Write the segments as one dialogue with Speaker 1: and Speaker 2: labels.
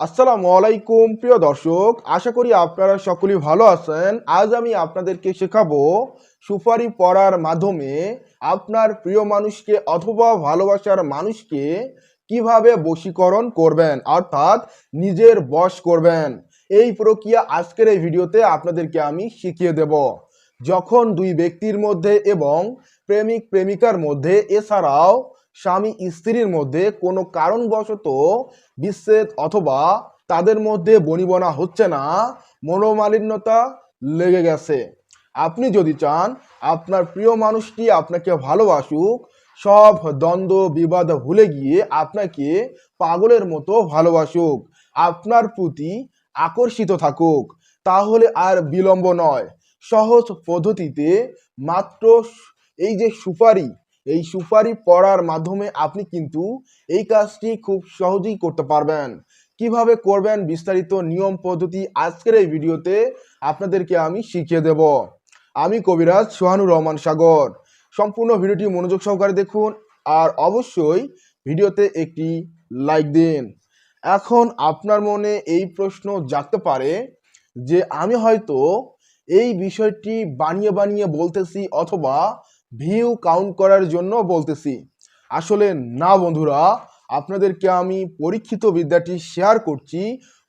Speaker 1: আসসালামু আলাইকুম, প্রিয় দর্শক। আশা করি আপনারা সকলেই ভালো আছেন। আজ আমি আপনাদেরকে শেখাবো সুপারি পড়ার মাধ্যমে আপনার প্রিয় মানুষকে অথবা ভালোবাসার মানুষকে কীভাবে বশীকরণ করবেন, অর্থাৎ নিজের বশ করবেন। এই প্রক্রিয়া আজকের এই ভিডিওতে আপনাদেরকে আমি শিখিয়ে দেব। যখন দুই ব্যক্তির মধ্যে এবং প্রেমিক প্রেমিকার মধ্যে, এছাড়াও স্বামী স্ত্রীর মধ্যে কোনো কারণবশত বিচ্ছেদ অথবা তাদের মধ্যে বনিবনা হচ্ছে না, মনোমালিন্যতা লেগে গেছে। আপনি যদি চান আপনার প্রিয় মানুষটি আপনাকে ভালোবাসুক, সব দ্বন্দ্ব, বিবাদ ভুলে গিয়ে আপনাকে পাগলের মতো ভালোবাসুক। আপনার প্রতি আকর্ষিত থাকুক, তাহলে আর বিলম্ব নয়। সহজ পদ্ধতিতে মাত্র এই যে সুপারি এই সুপারি পড়ার মাধ্যমে আপনি কিন্তু এই কাজটি খুব সহজেই করতে পারবেন। কীভাবে করবেন বিস্তারিত নিয়ম পদ্ধতি আজকের এই ভিডিওতে আপনাদেরকে আমি শিখিয়ে দেব। আমি কবিরাজ সোহানুর রহমান সাগর। সম্পূর্ণ ভিডিওটি মনোযোগ সহকারে দেখুন আর অবশ্যই ভিডিওতে একটি লাইক দিন। এখন আপনার মনে এই প্রশ্ন জাগতে পারে যে আমি হয়তো এই বিষয়টি বানিয়ে বানিয়ে বলতেছি অথবা ভিউ কাউন্ট করার জন্য বলতেছি। আসলে না বন্ধুরা, আপনাদেরকে আমি পরীক্ষিত বিদ্যাটি শেয়ার করছি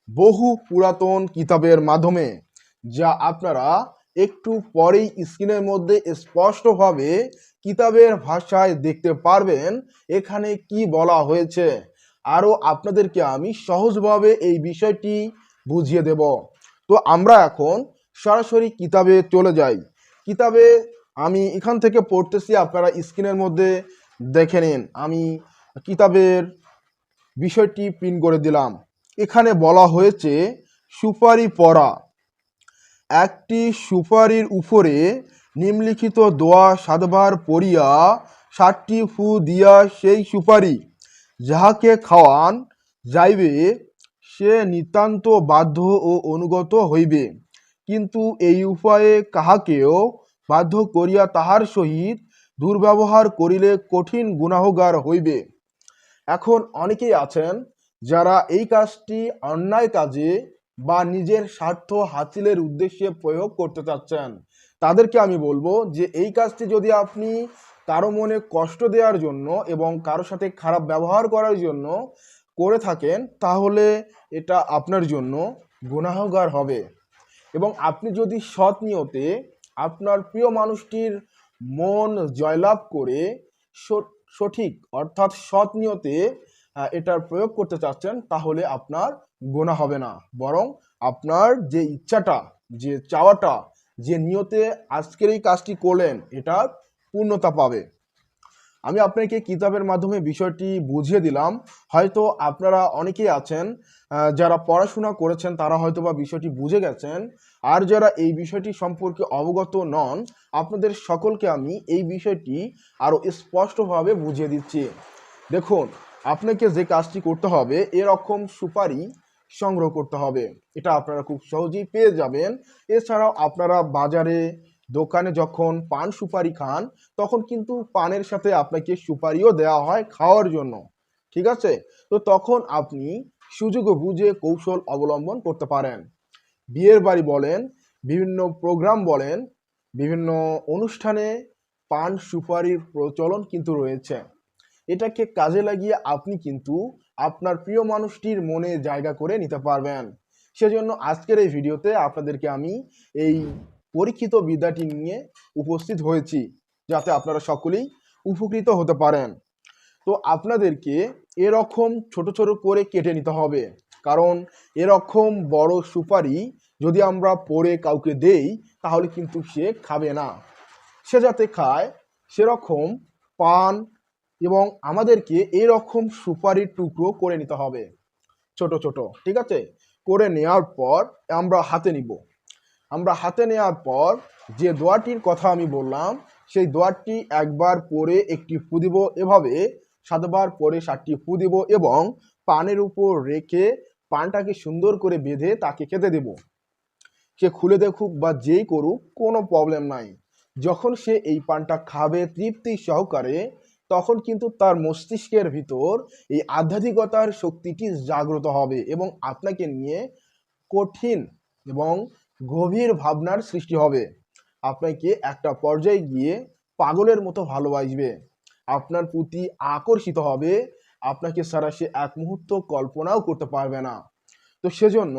Speaker 1: বহু পুরাতন কিতাবের মাধ্যমে, যা আপনারা একটু পরেই স্ক্রিনের মধ্যে স্পষ্টভাবে কিতাবের ভাষায় দেখতে পারবেন, এখানে কি বলা হয়েছে। আরও আপনাদেরকে আমি সহজভাবে এই বিষয়টি বুঝিয়ে দেব। তো আমরা এখন সরাসরি কিতাবে চলে যাই। কিতাবে আমি এখান থেকে পড়তেছি, আপনারা স্ক্রিনের মধ্যে দেখে নিন। আমি কিতাবের বিষয়টি পিন করে দিলাম। এখানে বলা হয়েছে, সুপারি পড়া। একটি সুপারির উপরে নিম্নলিখিত দোয়া সাতবার পড়িয়া ষাটটি ফু দিয়া সেই সুপারি যাহাকে খাওয়ান যাইবে, সে নিতান্ত বাধ্য ও অনুগত হইবে। কিন্তু এই উপায়ে কাহাকেও বাধ্য করিয়া তাহার সহিত দুর্ব্যবহার করিলে কঠিন গুনাহগার হইবে। এখন অনেকেই আছেন যারা এই কাজটি অন্যায় কাজে বা নিজের স্বার্থ হাসিলের উদ্দেশ্যে প্রয়োগ করতে চাচ্ছেন। তাদেরকে আমি বলব যে এই কাজটি যদি আপনি কারও মনে কষ্ট দেওয়ার জন্য এবং কারও সাথে খারাপ ব্যবহার করার জন্য করে থাকেন, তাহলে এটা আপনার জন্য গুনাহগার হবে। এবং আপনি যদি সৎ নিয়তে আপনার প্রিয় মানুষটির মন জয়লাভ করে সঠিক অর্থাৎ সৎ নিয়তে এটার প্রয়োগ করতে চাচ্ছেন, তাহলে আপনার গোনা হবে না। বরং আপনার যে ইচ্ছাটা, যে চাওয়াটা, যে নিয়তে আজকের এই কাজটি করলেন, এটার পূর্ণতা পাবে। আমি আপনাকে কিতাবের মাধ্যমে বিষয়টি বুঝিয়ে দিলাম। হয়তো আপনারা অনেকেই আছেন যারা পড়াশোনা করেছেন তারা হয়তো বা বিষয়টি বুঝে গেছেন। আর যারা এই বিষয়টি সম্পর্কে অবগত নন, আপনাদের সকলকে আমি এই বিষয়টি আরও স্পষ্টভাবে বুঝিয়ে দিচ্ছি। দেখুন, আপনাকে যে কাজটি করতে হবে, এরকম সুপারি সংগ্রহ করতে হবে। এটা আপনারা খুব সহজেই পেয়ে যাবেন। এছাড়াও আপনারা বাজারে দোকানে যখন পান সুপারি খান, তখন কিন্তু পানের সাথে আপনাকে সুপারিও দেওয়া হয় খাওয়ার জন্য। ঠিক আছে? তো তখন আপনি সুযোগ বুঝে কৌশল অবলম্বন করতে পারেন। বিয়ের বাড়ি বলেন, বিভিন্ন প্রোগ্রাম বলেন, বিভিন্ন অনুষ্ঠানে পান সুপারির প্রচলন কিন্তু রয়েছে। এটাকে কাজে লাগিয়ে আপনি কিন্তু আপনার প্রিয় মানুষটির মনে জায়গা করে নিতে পারবেন। সেজন্য আজকের এই ভিডিওতে আপনাদেরকে আমি এই পরীক্ষিত বিদ্যাটি নিয়ে উপস্থিত হয়েছি যাতে আপনারা সকলেই উপকৃত হতে পারেন। তো আপনাদেরকে এরকম ছোট ছোট করে কেটে নিতে হবে। কারণ এরকম বড় সুপারি যদি আমরা পরে কাউকে দেই, তাহলে কিন্তু সে খাবে না। সে যাতে খায়, সেরকম পান এবং আমাদেরকে এরকম সুপারির টুকরো করে নিতে হবে। ছোট ছোট, ঠিক আছে? করে নেওয়ার পর আমরা হাতে নিব। আমরা হাতে নেওয়ার পর যে দোয়াটির কথা আমি বললাম, সেই দোয়াটি একবার পরে একটি ফু দিব এভাবে, সাতবার পরে সাতটি ফু দিব এবং পানের উপর রেখে পানটাকে সুন্দর করে বেঁধে তাকে খেতে দেব। সে খুলে দেখুক বা যেই করুক, কোনো প্রবলেম নাই। যখন সে এই পানটা খাবে তৃপ্তি সহকারে, তখন কিন্তু তার মস্তিষ্কের ভিতর এই আধ্যাত্মিকতার শক্তিটি জাগ্রত হবে এবং আপনাকে নিয়ে কঠিন এবং গভীর ভাবনার সৃষ্টি হবে। আপনাকে একটা পর্যায়ে গিয়ে পাগলের মতো ভালোবাসবে। আপনার প্রতি আকর্ষিত হবে। আপনাকে সারা সে এক মুহূর্ত কল্পনাও করতে পারবে না। তো সেজন্য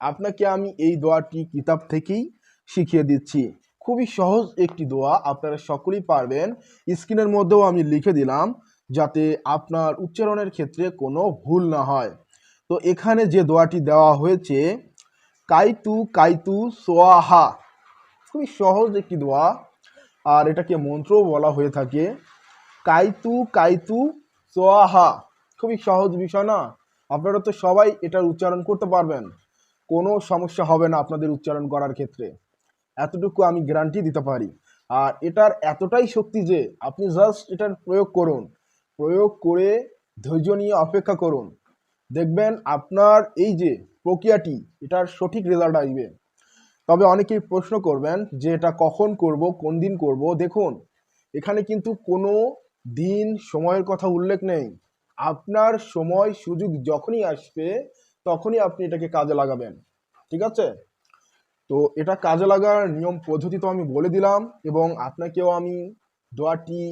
Speaker 1: আপনাকে আমি এই দোয়াটি কিতাব থেকেই শিখিয়ে দিচ্ছি। খুবই সহজ একটি দোয়া, আপনারা সকলেই পারবেন। স্ক্রিনের মধ্যেও আমি লিখে দিলাম যাতে আপনার উচ্চারণের ক্ষেত্রে কোনো ভুল না হয়। তো এখানে যে দোয়াটি দেওয়া হয়েছে কাইতু কাইতু, সোয়াহা। খুবই সহজ একটি দোয়া। আর এটাকে মন্ত্রও বলা হয়ে থাকে। কাইতু কাইতু, সোয়াহা। খুবই সহজ বিষয় না? আপনারা তো সবাই এটার উচ্চারণ করতে পারবেন। কোনো সমস্যা হবে না আপনাদের উচ্চারণ করার ক্ষেত্রে। এতটুকু আমি গ্যারান্টি দিতে পারি। আর এটার এতটাই শক্তি যে আপনি জাস্ট এটার প্রয়োগ করুন। প্রয়োগ করে ধৈর্য নিয়ে অপেক্ষা করুন। দেখবেন আপনার এই যে প্রক্রিয়াটি এটার সঠিক রেজাল্ট আসবে। তবে অনেকেই প্রশ্ন করবেন যে এটা কখন করব, কোন দিন করব। দেখুন, এখানে কিন্তু কোনো দিন সময়ের কথা উল্লেখ নেই। আপনার সময়, সুযোগ যখনই আসবে, তখনই আপনি এটাকে কাজে লাগাবেন। ঠিক আছে? তো এটা কাজে লাগার নিয়ম পদ্ধতি তো আমি বলে দিলাম এবং আপনাকেও আমি দোয়াটি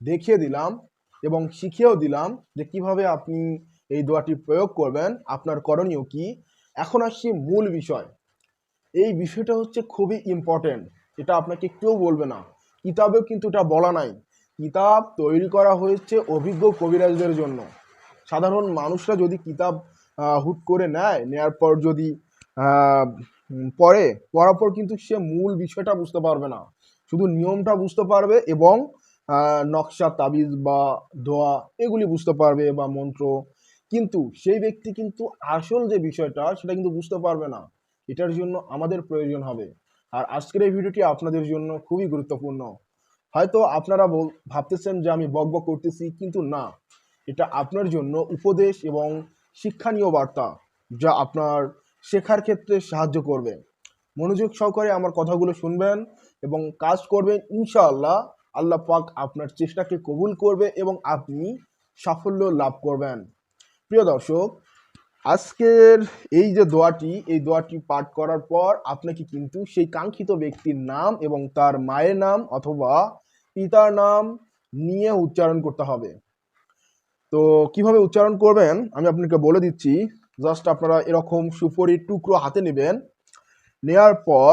Speaker 1: দেখিয়ে দিলাম এবং শিখিয়েও দিলাম যে কীভাবে আপনি এই দোয়াটি প্রয়োগ করবেন, আপনার করণীয় কি? এখন আসছি মূল বিষয়। এই বিষয়টা হচ্ছে খুবই ইম্পর্টেন্ট এটা আপনাকে কেউ বলবে না। কিতাবেও কিন্তু এটা বলা নাই। কিতাব তৈরি করা হয়েছে অভিজ্ঞ কবিরাজদের জন্য। সাধারণ মানুষরা যদি কিতাব হুট করে নেয়, নেয়ার পর যদি পড়ে, পড়ার পর কিন্তু সে মূল বিষয়টা বুঝতে পারবে না। শুধু নিয়মটা বুঝতে পারবে এবং নকশা, তাবিজ বা দোয়া এগুলি বুঝতে পারবে বা মন্ত্র কিন্তু সেই ব্যক্তি কিন্তু আসল যে বিষয়টা, সেটা কিন্তু বুঝতে পারবে না। এটার জন্য আমাদের প্রয়োজন হবে। আর আজকের এই ভিডিওটি আপনাদের জন্য খুবই গুরুত্বপূর্ণ। হয়তো আপনারা ভাবতেছেন যে আমি বক বক করতেছি, কিন্তু না। এটা আপনার জন্য উপদেশ এবং শিক্ষণীয় বার্তা যা আপনার শেখার ক্ষেত্রে সাহায্য করবে। মনোযোগ সহকারে আমার কথাগুলো শুনবেন এবং কাজ করবেন, ইনশাআল্লাহ আল্লাহ পাক আপনার চেষ্টাকে কবুল করবে এবং আপনি সাফল্য লাভ করবেন। প্রিয় দর্শক, আজকের এই যে দোয়াটি, এই দোয়াটি পাঠ করার পর আপনাকে কিন্তু সেই কাঙ্ক্ষিত ব্যক্তির নাম এবং তার মায়ের নাম অথবা পিতার নাম নিয়ে উচ্চারণ করতে হবে। তো কীভাবে উচ্চারণ করবেন? আমি আপনাকে বলে দিচ্ছি জাস্ট আপনারা এরকম সুপরির টুকরো হাতে নেবেন। নেয়ার পর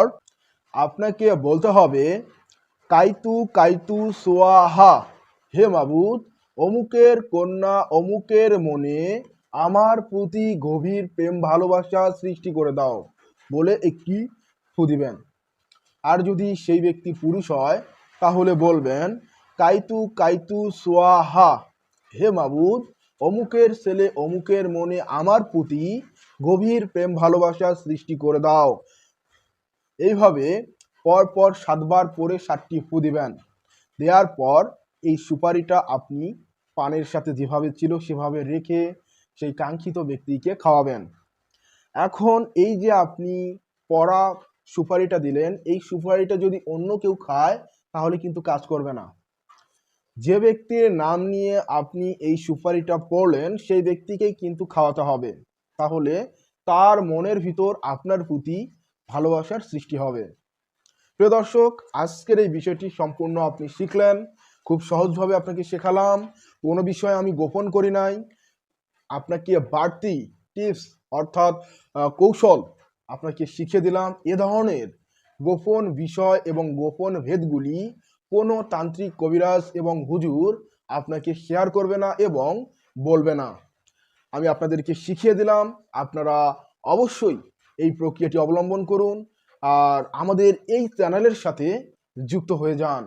Speaker 1: আপনাকে বলতে হবে, কাইতু কাইতু সোয়াহা হে মাবুদ অমুকের কন্যা, অমুকের মনে আমার প্রতি গভীর প্রেম ভালোবাসা সৃষ্টি করে দাও বলে একটি ফু দিবেন। আর যদি সেই ব্যক্তি পুরুষ হয়, তাহলে বলবেন, কাইতু কাইতু, সোয়াহা, হে মাবুদ, অমুকের ছেলে, অমুকের মনে আমার প্রতি গভীর প্রেম ভালোবাসা সৃষ্টি করে দাও। এইভাবে পর পর সাতবার পরে সাতটি ফু দিবেন। দেওয়ার পর এই সুপারিটা আপনি পানের সাথে যেভাবে ছিল সেভাবে রেখে সেই কাঙ্ক্ষিত ব্যক্তিকে খাওয়াবেন। এখন এই যে আপনি পড়া সুপারিটা দিলেন, এই সুপারিটা যদি অন্য কেউ খায়, তাহলে কিন্তু কাজ করবে না। যে ব্যক্তির নাম নিয়ে আপনি এই সুপারিটা পড়লেন, সেই ব্যক্তিকেই কিন্তু খাওয়াতে হবে। তাহলে তার মনের ভিতর আপনার প্রতি ভালোবাসার সৃষ্টি হবে। প্রিয় দর্শক, আজকের এই বিষয়টি সম্পূর্ণ আপনি শিখলেন। খুব সহজভাবে আপনাকে শেখালাম। কোনো বিষয়ে আমি গোপন করি নাই। আপনাকে বাড়তি টিপস অর্থাৎ কৌশল আপনাকে শিখিয়ে দিলাম। এ ধরনের গোপন বিষয় এবং গোপন ভেদগুলি কোনো তান্ত্রিক কবিরাজ এবং হুজুর আপনাকে শেয়ার করবে না এবং বলবে না। আমি আপনাদেরকে শিখিয়ে দিলাম। আপনারা অবশ্যই এই প্রক্রিয়াটি অবলম্বন করুন। আর আমাদের এই চ্যানেলের সাথে যুক্ত হয়ে যান।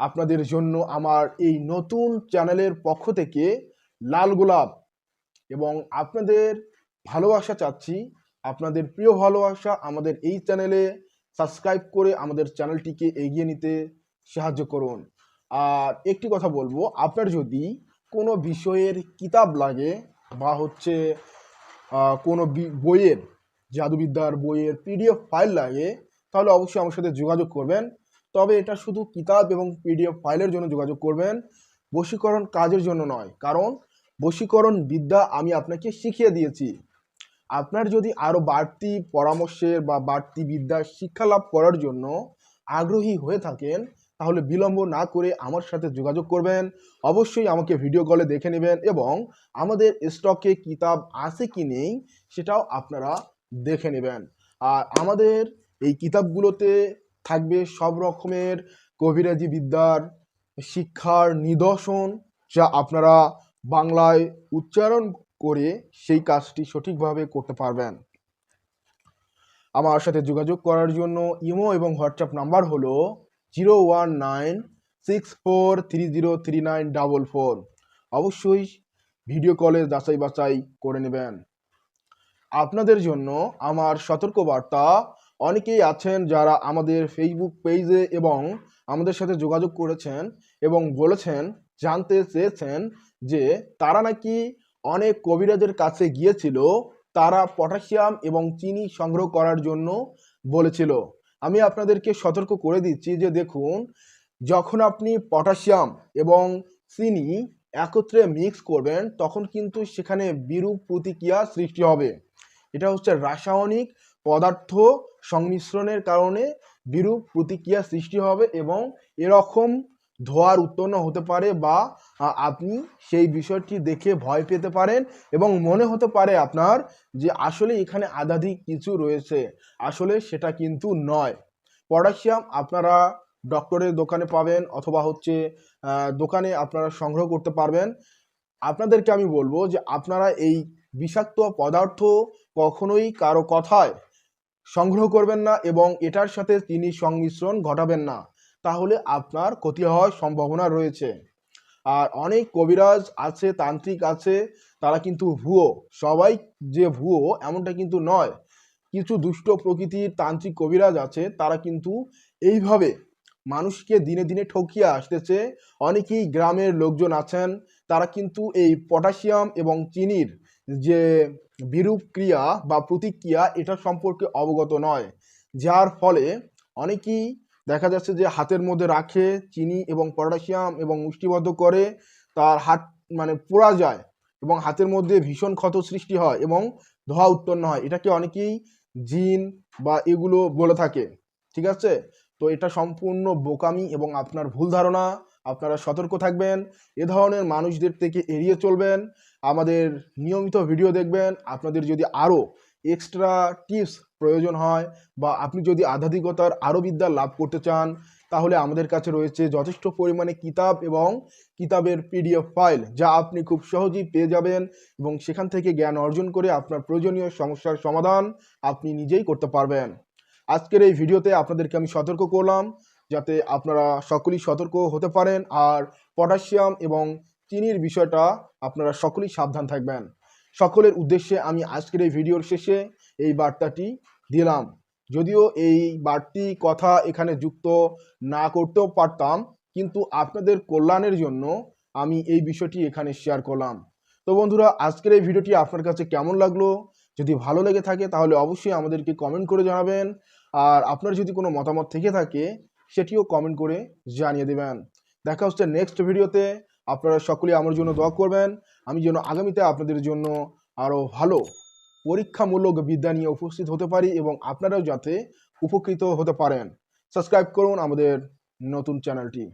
Speaker 1: আপনাদের জন্য আমার এই নতুন চ্যানেলের পক্ষ থেকে লাল গোলাপ এবং আপনাদের ভালোবাসা চাচ্ছি। আপনাদের প্রিয় ভালোবাসা আমাদের এই চ্যানেলে সাবস্ক্রাইব করে আমাদের চ্যানেলটিকে এগিয়ে নিতে সাহায্য করুন। আর একটি কথা বলব, আপনার যদি কোনো বিষয়ের কিতাব লাগে বা হচ্ছে কোনো বইয়ের, জাদুবিদ্যার বইয়ের পিডিএফ ফাইল লাগে, তাহলে অবশ্যই আমার সাথে যোগাযোগ করবেন। তবে এটা শুধু কিতাব এবং পিডিএফ ফাইলের জন্য যোগাযোগ করবেন, বশীকরণ কাজের জন্য নয়। কারণ বশীকরণ বিদ্যা আমি আপনাকে শিখিয়ে দিয়েছি। আপনার যদি আরও বাড়তি পরামর্শের বা বাড়তি বিদ্যা শিক্ষা লাভ করার জন্য আগ্রহী হয়ে থাকেন, তাহলে বিলম্ব না করে আমার সাথে যোগাযোগ করবেন। অবশ্যই আমাকে ভিডিও কলে দেখে নেবেন এবং আমাদের স্টকে কিতাব আছে কি নেই সেটাও আপনারা দেখে নেবেন। আর আমাদের এই কিতাবগুলোতে থাকবে সব রকমের কবিরাজি বিদ্যার শিক্ষার নিদর্শন যা আপনারা বাংলায় উচ্চারণ করে সেই কাজটি সঠিকভাবে করতে পারবেন। আমার সাথে যোগাযোগ করার জন্য ইমো এবং হোয়াটসঅ্যাপ নাম্বার হলো zero one nine six four three zero three nine double four. অবশ্যই ভিডিও কলে যাচাই বাছাই করে নেবেন। আপনাদের জন্য আমার সতর্কবার্তা অনেকেই আছেন যারা আমাদের ফেসবুক পেজে এবং আমাদের সাথে যোগাযোগ করেছেন এবং বলেছেন, জানতে চেয়েছেন যে তারা নাকি অনেক কবিরাজের কাছে গিয়েছিল, তারা পটাশিয়াম এবং চিনি সংগ্রহ করার জন্য বলেছিল। আমি আপনাদেরকে সতর্ক করে দিচ্ছি যে দেখুন, যখন আপনি পটাশিয়াম এবং চিনি একত্রে মিক্স করবেন, তখন কিন্তু সেখানে বিরূপ প্রতিক্রিয়া সৃষ্টি হবে। এটা হচ্ছে রাসায়নিক পদার্থ সংমিশ্রণের কারণে বিরূপ প্রতিক্রিয়া সৃষ্টি হবে এবং এরকম ধোয়ার উৎপন্ন হতে পারে বা আপনি সেই বিষয়টি দেখে ভয় পেতে পারেন এবং মনে হতে পারে আপনার যে আসলে এখানে আধাধিক কিছু রয়েছে। আসলে সেটা কিন্তু নয়। পটাশিয়াম আপনারা ডক্টরের দোকানে পাবেন অথবা হচ্ছে দোকানে আপনারা সংগ্রহ করতে পারবেন। আপনাদেরকে আমি বলব যে আপনারা এই বিষাক্ত পদার্থ কখনোই কারও কথায় সংগ্রহ করবেন না এবং এটার সাথে চিনি সংমিশ্রণ ঘটাবেন না, তাহলে আপনার ক্ষতি হওয়ার সম্ভাবনা রয়েছে। আর অনেক কবিরাজ আছে, তান্ত্রিক আছে, তারা কিন্তু ভুয়ো। সবাই যে ভুয়ো, এমনটা কিন্তু নয়। কিছু দুষ্ট প্রকৃতির তান্ত্রিক কবিরাজ আছে, তারা কিন্তু এইভাবে মানুষকে দিনে দিনে ঠকিয়ে আসতেছে। অনেকেই গ্রামের লোকজন আছেন, তারা কিন্তু এই পটাশিয়াম এবং চিনির যে বিরূপ ক্রিয়া বা প্রতিক্রিয়া এটা সম্পর্কে অবগত নয়, যার ফলে অনেকেই দেখা যাচ্ছে যে হাতের মধ্যে রাখে, চিনি এবং পটাশিয়াম এবং মুষ্টিবদ্ধ করে তার হাত মানে পোড়া যায় এবং হাতের মধ্যে ভীষণ ক্ষত সৃষ্টি হয় এবং ধোঁয়া উৎপন্ন হয়। এটাকে অনেকেই জিন বা এগুলো বলে থাকে। ঠিক আছে? তো এটা সম্পূর্ণ বোকামি এবং আপনার ভুল ধারণা আপনারা সতর্ক থাকবেন। এ ধরনের মানুষদের থেকে এড়িয়ে চলবেন। আমাদের নিয়মিত ভিডিও দেখবেন। আপনাদের যদি আরও এক্সট্রা টিপস প্রয়োজন হয় বা আপনি যদি আধ্যাত্মিকতার আরও বিদ্যা লাভ করতে চান, তাহলে আমাদের কাছে রয়েছে যথেষ্ট পরিমাণে কিতাব এবং কিতাবের পিডিএফ ফাইল যা আপনি খুব সহজেই পেয়ে যাবেন এবং সেখান থেকে জ্ঞান অর্জন করে আপনার প্রয়োজনীয় সমস্যার সমাধান আপনি নিজেই করতে পারবেন। আজকের এই ভিডিওতে আপনাদেরকে আমি সতর্ক করলাম। যাতে আপনারা সকলেই সতর্ক হতে পারেন আর পটাশিয়াম এবং চিনির বিষয়টা আপনারা সকলেই সাবধান থাকবেন। সকলের উদ্দেশ্যে আমি আজকের এই ভিডিওর শেষে এই বার্তাটি দিলাম। যদিও এই বাড়তি কথা এখানে যুক্ত না করতেও পারতাম, কিন্তু আপনাদের কল্যাণের জন্য আমি এই বিষয়টি এখানে শেয়ার করলাম। তো বন্ধুরা, আজকের এই ভিডিওটি আপনার কাছে কেমন লাগল? যদি ভালো লেগে থাকে তাহলে অবশ্যই আমাদেরকে কমেন্ট করে জানাবেন। আর আপনার যদি কোনো মতামত থেকে থাকে সেটিও কমেন্ট করে জানিয়ে দেবেন। দেখা হচ্ছে নেক্সট ভিডিওতে আপনারা সকলে আমার জন্য দোয়া করবেন। আমি যেন আগামীতে আপনাদের জন্য আরও ভালো পরীক্ষামূলক বিদ্যা নিয়ে উপস্থিত হতে পারি এবং আপনারাও যাতে উপকৃত হতে পারেন। সাবস্ক্রাইব করুন আমাদের নতুন চ্যানেলটি